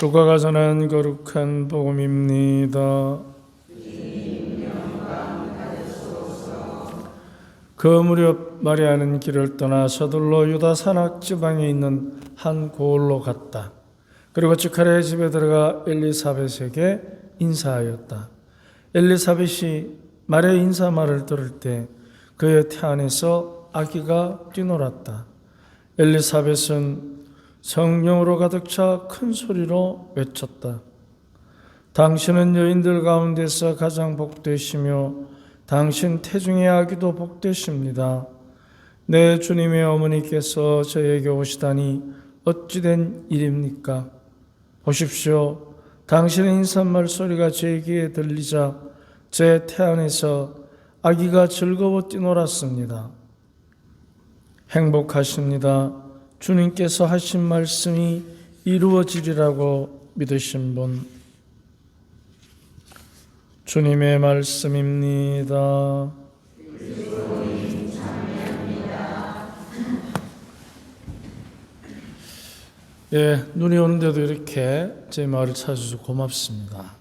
누가가 전한 거룩한 복음입니다. 그 무렵 마리아는 길을 떠나 서둘러 유다 산악 지방에 있는 한 고을로 갔다. 그리고 즉카레 집에 들어가 엘리사벳에게 인사하였다. 엘리사벳이 마리아 인사 말을 들을 때 그의 태 안에서 아기가 뛰놀았다. 엘리사벳은 성령으로 가득 차 큰 소리로 외쳤다. 당신은 여인들 가운데서 가장 복되시며 당신 태중의 아기도 복되십니다. 내 주님의 어머니께서 저에게 오시다니 어찌된 일입니까? 보십시오. 당신의 인사말 소리가 제 귀에 들리자 제 태안에서 아기가 즐거워 뛰놀았습니다. 행복하십니다. 주님께서 하신 말씀이 이루어지리라고 믿으신 분. 주님의 말씀입니다. 예, 눈이 오는데도 이렇게 제 마을을 찾아주셔서 고맙습니다.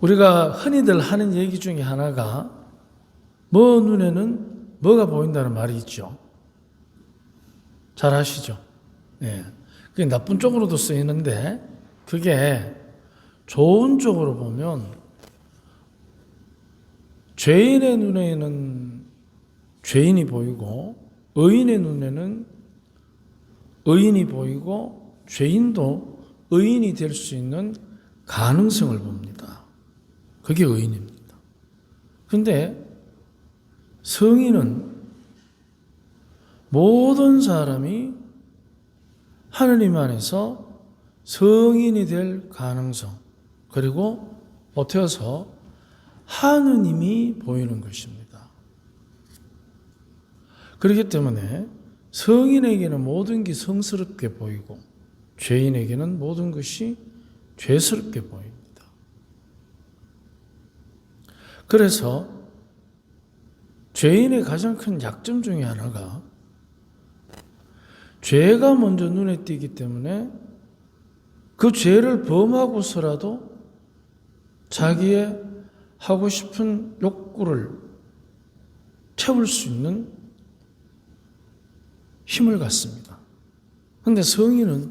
우리가 흔히들 하는 얘기 중에 하나가 뭐 눈에는 뭐가 보인다는 말이 있죠. 잘 아시죠? 예. 그게 나쁜 쪽으로도 쓰이는데 그게 좋은 쪽으로 보면 죄인의 눈에는 죄인이 보이고 의인의 눈에는 의인이 보이고 죄인도 의인이 될 수 있는 가능성을 봅니다. 그게 의인입니다. 근데 성인은 모든 사람이 하느님 안에서 성인이 될 가능성, 그리고 버텨서 하느님이 보이는 것입니다. 그렇기 때문에 성인에게는 모든 게 성스럽게 보이고 죄인에게는 모든 것이 죄스럽게 보입니다. 그래서 죄인의 가장 큰 약점 중에 하나가 죄가 먼저 눈에 띄기 때문에 그 죄를 범하고서라도 자기의 하고 싶은 욕구를 채울 수 있는 힘을 갖습니다. 근데 성인은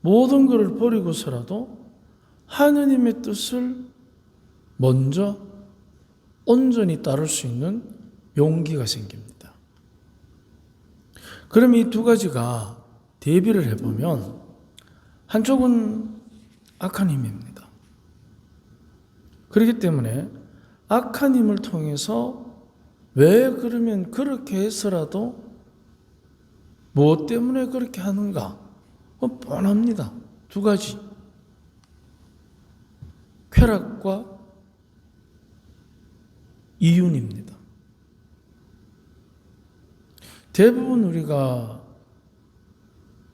모든 것을 버리고서라도 하느님의 뜻을 먼저 온전히 따를 수 있는 용기가 생깁니다. 그럼 이 두 가지가 대비를 해보면 한쪽은 악한 힘입니다. 그렇기 때문에 악한 힘을 통해서 왜 그러면 그렇게 해서라도 무엇 때문에 그렇게 하는가? 어, 뻔합니다. 두 가지. 쾌락과 이윤입니다. 대부분 우리가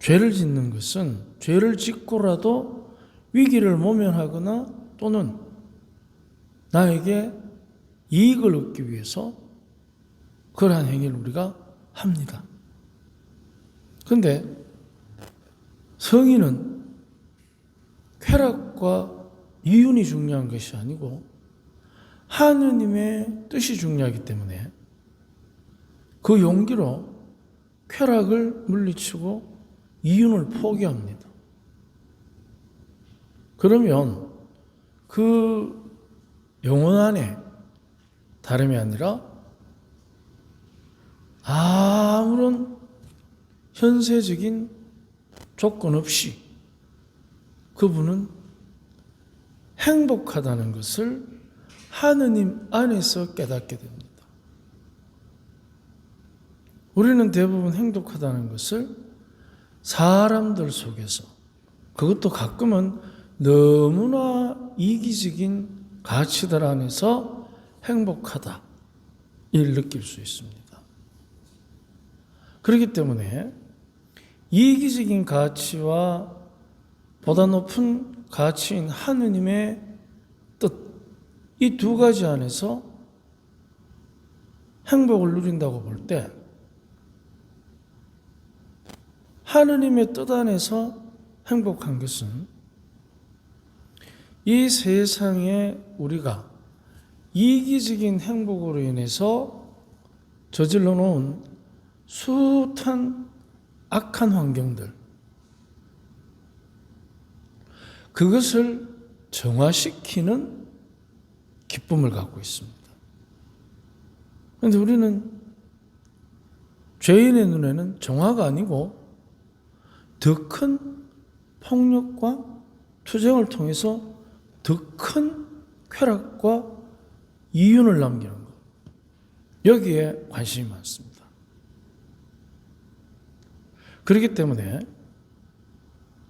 죄를 짓는 것은 죄를 짓고라도 위기를 모면하거나 또는 나에게 이익을 얻기 위해서 그러한 행위를 우리가 합니다. 근데 성인은 쾌락과 이윤이 중요한 것이 아니고 하느님의 뜻이 중요하기 때문에 그 용기로 쾌락을 물리치고 이윤을 포기합니다. 그러면 그 영혼 안에 다름이 아니라 아무런 현세적인 조건 없이 그분은 행복하다는 것을 하느님 안에서 깨닫게 됩니다. 우리는 대부분 행복하다는 것을 사람들 속에서 그것도 가끔은 너무나 이기적인 가치들 안에서 행복하다 일 느낄 수 있습니다. 그렇기 때문에 이기적인 가치와 보다 높은 가치인 하느님의 뜻 이 두 가지 안에서 행복을 누린다고 볼 때 하느님의 뜻 안에서 행복한 것은 이 세상에 우리가 이기적인 행복으로 인해서 저질러 놓은 숱한 악한 환경들, 그것을 정화시키는 기쁨을 갖고 있습니다. 그런데 우리는 죄인의 눈에는 정화가 아니고 더 큰 폭력과 투쟁을 통해서 더 큰 쾌락과 이윤을 남기는 것. 여기에 관심이 많습니다. 그렇기 때문에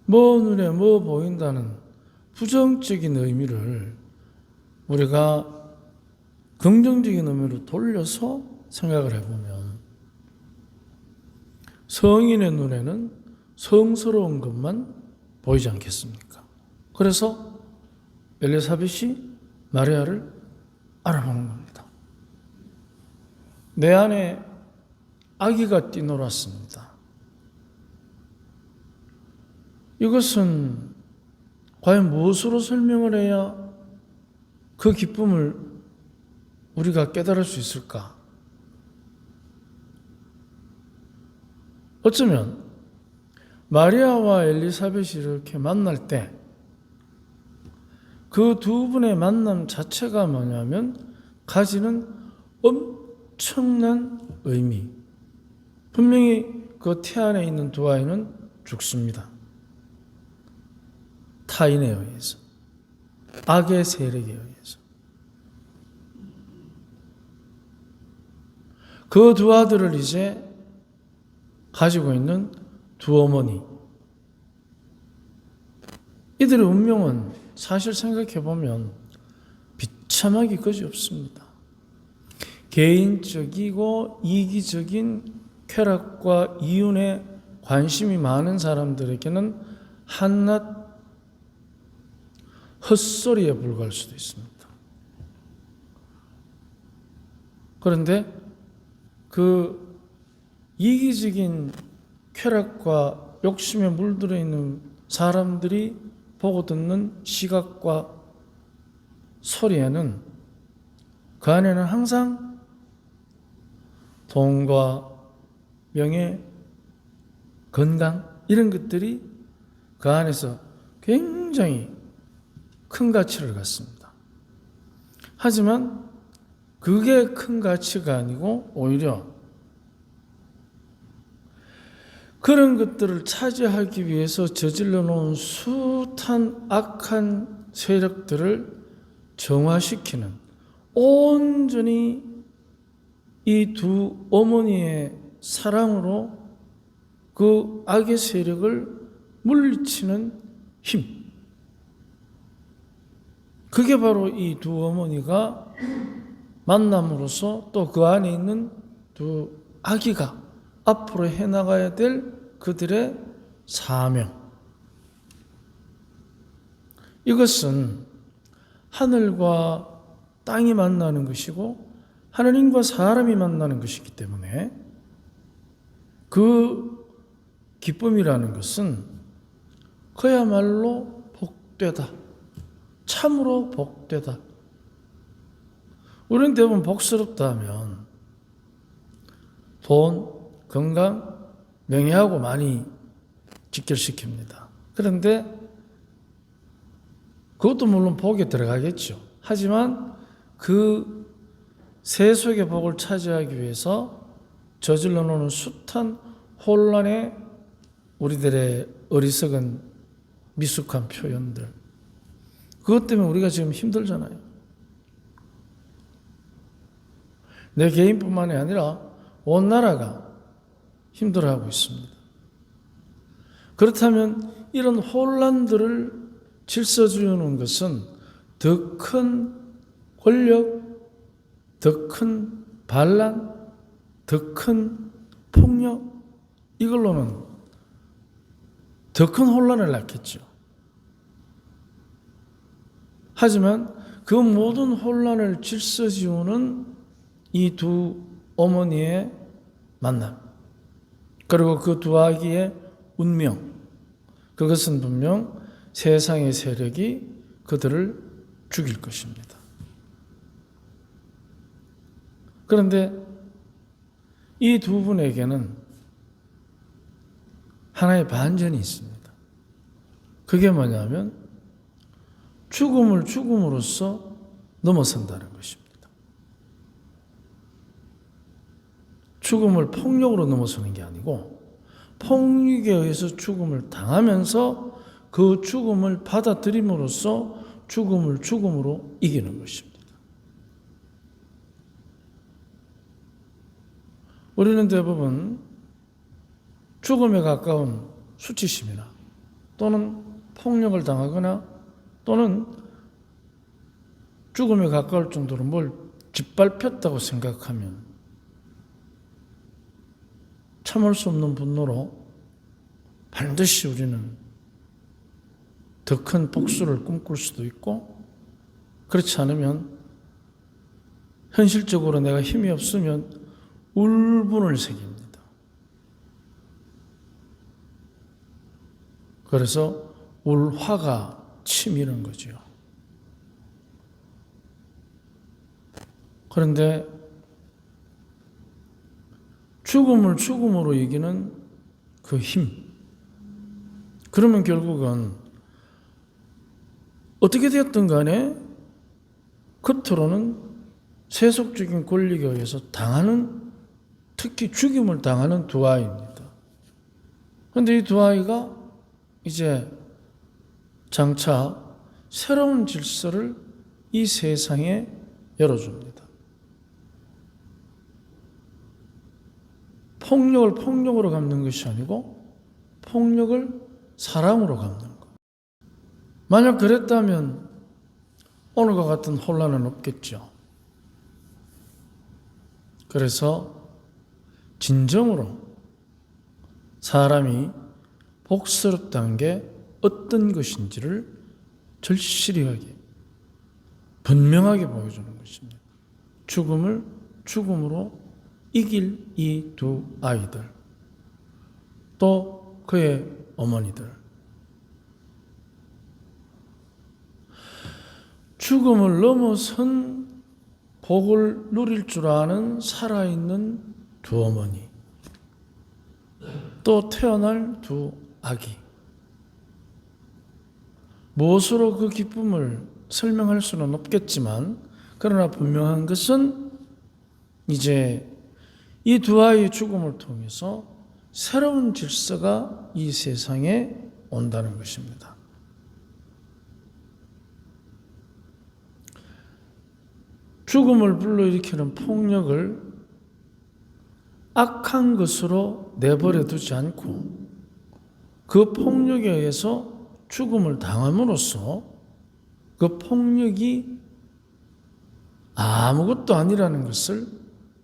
뭐 눈에 뭐 보인다는 부정적인 의미를 우리가 긍정적인 의미로 돌려서 생각을 해보면 성인의 눈에는 성스러운 것만 보이지 않겠습니까? 그래서 엘리사벳이 마리아를 알아보는 겁니다. 내 안에 아기가 뛰놀았습니다. 이것은 과연 무엇으로 설명을 해야 그 기쁨을 우리가 깨달을 수 있을까? 어쩌면 마리아와 엘리사벳이 이렇게 만날 때 그 두 분의 만남 자체가 뭐냐면 가지는 엄청난 의미. 분명히 그 태 안에 있는 두 아이는 죽습니다. 타인에 의해서. 악의 세력에 의해서. 그 두 아들을 이제 가지고 있는 두 어머니. 이들의 운명은 사실 생각해 보면 비참하기 거지 없습니다. 개인적이고 이기적인 쾌락과 이윤에 관심이 많은 사람들에게는 한낱 헛소리에 불과할 수도 있습니다. 그런데 그 이기적인 쾌락과 욕심에 물들어 있는 사람들이 보고 듣는 시각과 소리에는 그 안에는 항상 돈과 명예, 건강 이런 것들이 그 안에서 굉장히 큰 가치를 갖습니다. 하지만 그게 큰 가치가 아니고 오히려 그런 것들을 차지하기 위해서 저질러 놓은 숱한 악한 세력들을 정화시키는 온전히 이 두 어머니의 사랑으로 그 악의 세력을 물리치는 힘. 그게 바로 이 두 어머니가 만남으로써 또 그 안에 있는 두 아기가 앞으로 해나가야 될 그들의 사명. 이것은 하늘과 땅이 만나는 것이고 하나님과 사람이 만나는 것이기 때문에 그 기쁨이라는 것은 그야말로 복되다. 참으로 복되다. 우리는 대부분 복스럽다 하면 돈, 건강, 명예하고 많이 직결시킵니다. 그런데 그것도 물론 복에 들어가겠죠. 하지만 그 세속의 복을 차지하기 위해서 저질러 놓는 숱한 혼란의 우리들의 어리석은 미숙한 표현들. 그것 때문에 우리가 지금 힘들잖아요. 내 개인뿐만이 아니라 온 나라가 힘들어하고 있습니다. 그렇다면 이런 혼란들을 질서주는 것은 더 큰 권력, 더 큰 반란, 더 큰 폭력, 이걸로는 더 큰 혼란을 낳겠죠. 하지만 그 모든 혼란을 질서지우는 이 두 어머니의 만남, 그리고 그 두 아기의 운명, 그것은 분명 세상의 세력이 그들을 죽일 것입니다. 그런데 이 두 분에게는 하나의 반전이 있습니다. 그게 뭐냐면 죽음을 죽음으로써 넘어선다는 것입니다. 죽음을 폭력으로 넘어서는 게 아니고 폭력에 의해서 죽음을 당하면서 그 죽음을 받아들임으로써 죽음을 죽음으로 이기는 것입니다. 우리는 대부분 죽음에 가까운 수치심이나 또는 폭력을 당하거나 또는 죽음에 가까울 정도로 뭘 짓밟혔다고 생각하면 참을 수 없는 분노로 반드시 우리는 더 큰 복수를 꿈꿀 수도 있고 그렇지 않으면 현실적으로 내가 힘이 없으면 울분을 새깁니다. 그래서 울화가 치미는 거죠. 그런데 죽음을 죽음으로 이기는 그 힘. 그러면 결국은 어떻게 되었든 간에 겉으로는 세속적인 권리에 의해서 당하는 특히 죽임을 당하는 두 아이입니다. 그런데 이 두 아이가 이제 장차 새로운 질서를 이 세상에 열어줍니다. 폭력을 폭력으로 갚는 것이 아니고 폭력을 사랑으로 갚는 것. 만약 그랬다면 오늘과 같은 혼란은 없겠죠. 그래서 진정으로 사람이 복스럽다는 게 어떤 것인지를 절실하게 분명하게 보여주는 것입니다. 죽음을 죽음으로 이길 이 두 아이들, 또 그의 어머니들. 죽음을 넘어선 복을 누릴 줄 아는 살아있는 두 어머니, 또 태어날 두 아기. 무엇으로 그 기쁨을 설명할 수는 없겠지만, 그러나 분명한 것은 이제 이 두 아이의 죽음을 통해서 새로운 질서가 이 세상에 온다는 것입니다. 죽음을 불러일으키는 폭력을 악한 것으로 내버려 두지 않고 그 폭력에 의해서 죽음을 당함으로써 그 폭력이 아무것도 아니라는 것을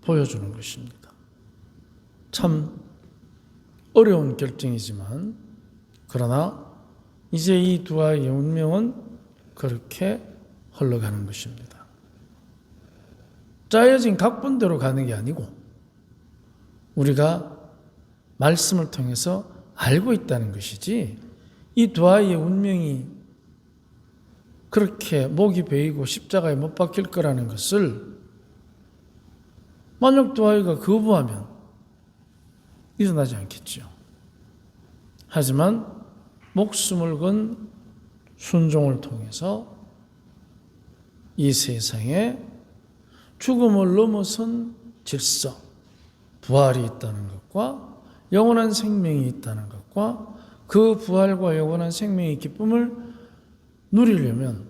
보여주는 것입니다. 참 어려운 결정이지만 그러나 이제 이 두 아이의 운명은 그렇게 흘러가는 것입니다. 짜여진 각본대로 가는 게 아니고 우리가 말씀을 통해서 알고 있다는 것이지 이 두 아이의 운명이 그렇게 목이 베이고 십자가에 못 박힐 거라는 것을 만약 두 아이가 거부하면 일어나지 않겠죠. 하지만 목숨을 건 순종을 통해서 이 세상에 죽음을 넘어선 질서, 부활이 있다는 것과 영원한 생명이 있다는 것과 그 부활과 영원한 생명의 기쁨을 누리려면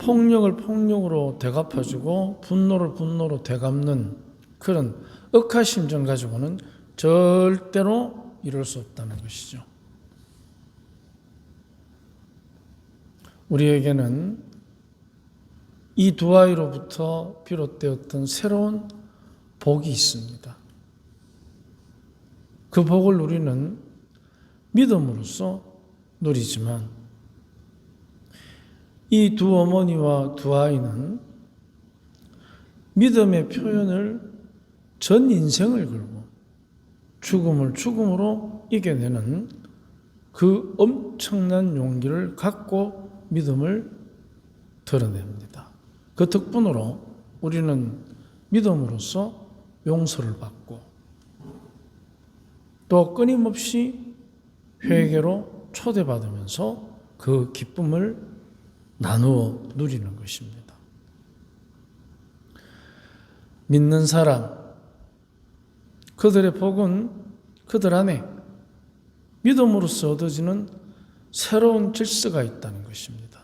폭력을 폭력으로 되갚아주고 분노를 분노로 되갚는 그런 억하심정 가지고는 절대로 이룰 수 없다는 것이죠. 우리에게는 이 두 아이로부터 비롯되었던 새로운 복이 있습니다. 그 복을 우리는 믿음으로써 누리지만 이 두 어머니와 두 아이는 믿음의 표현을 전 인생을 걸고 죽음을 죽음으로 이겨내는 그 엄청난 용기를 갖고 믿음을 드러냅니다. 그 덕분으로 우리는 믿음으로써 용서를 받고 또 끊임없이 회개로 초대받으면서 그 기쁨을 나누어 누리는 것입니다. 믿는 사람, 그들의 복은 그들 안에 믿음으로써 얻어지는 새로운 질서가 있다는 것입니다.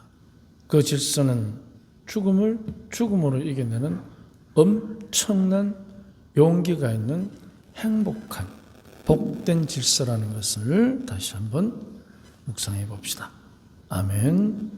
그 질서는 죽음을 죽음으로 이겨내는 엄청난 용기가 있는 행복한 복된 질서라는 것을 다시 한번 묵상해 봅시다. 아멘.